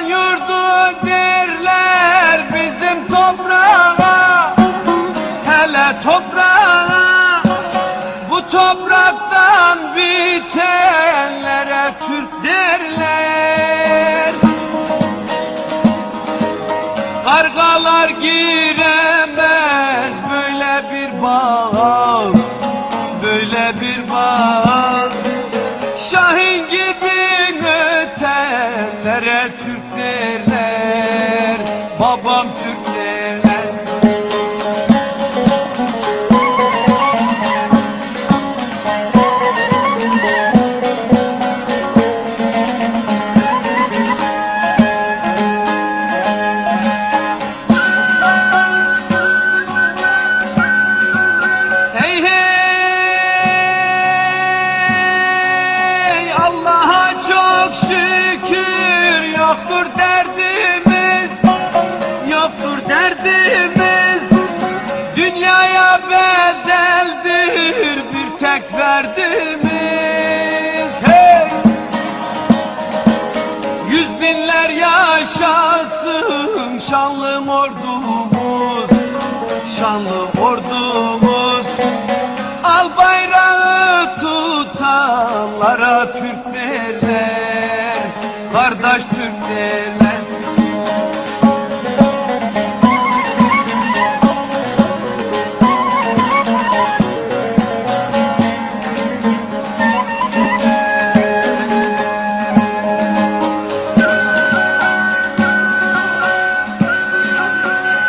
Yurdu derler bizim toprağa. Hele toprağa Bu topraktan bitenlere Türk derler. Kargalar giremez böyle bir bağa Böyle bir bağa Şahin gibi ötenlere Türk çok şükür yoktur derdimiz yoktur derdimiz. Dünyaya bedeldir bir tek verdimiz hey! Yüz binler yaşasın şanlı ordumuz Şanlı ordumuz. Al bayrağı tutanlara Türk derler Kardeş Türk derler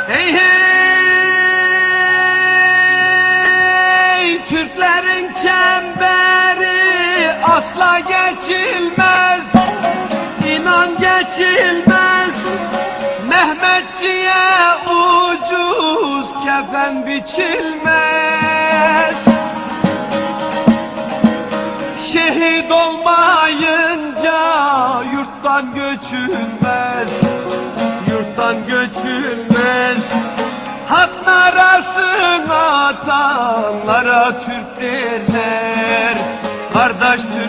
Hey hey Türklerin çemberi asla geçilmez İnan geçilmez Mehmetçiye ucuz kefen biçilmez. Şehit olmayınca yurttan göçülmez. Yurttan göçülmez. Hak narasını atanlara Türk derler. Kardeş Türk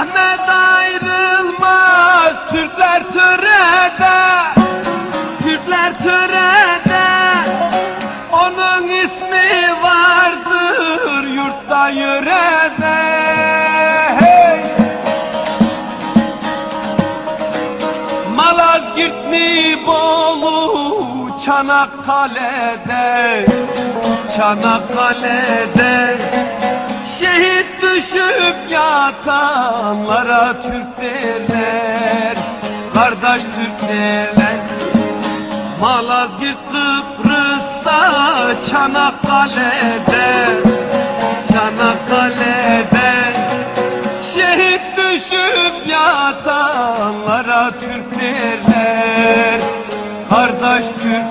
Ahmet ayrılmaz Türkler törede. Türkler törede. Onun ismi vardır Yurtta yörede. Hey! Malazgirt mi Bolu Çanakkale'de Çanakkale'de Düşüp yatanlara Türk derler Kardeş Türk derler. Malazgirt Kıbrıs'ta Çanakkale'de Çanakkale'de. Şehit düşüp yatanlara Türk derler Kardeş Türk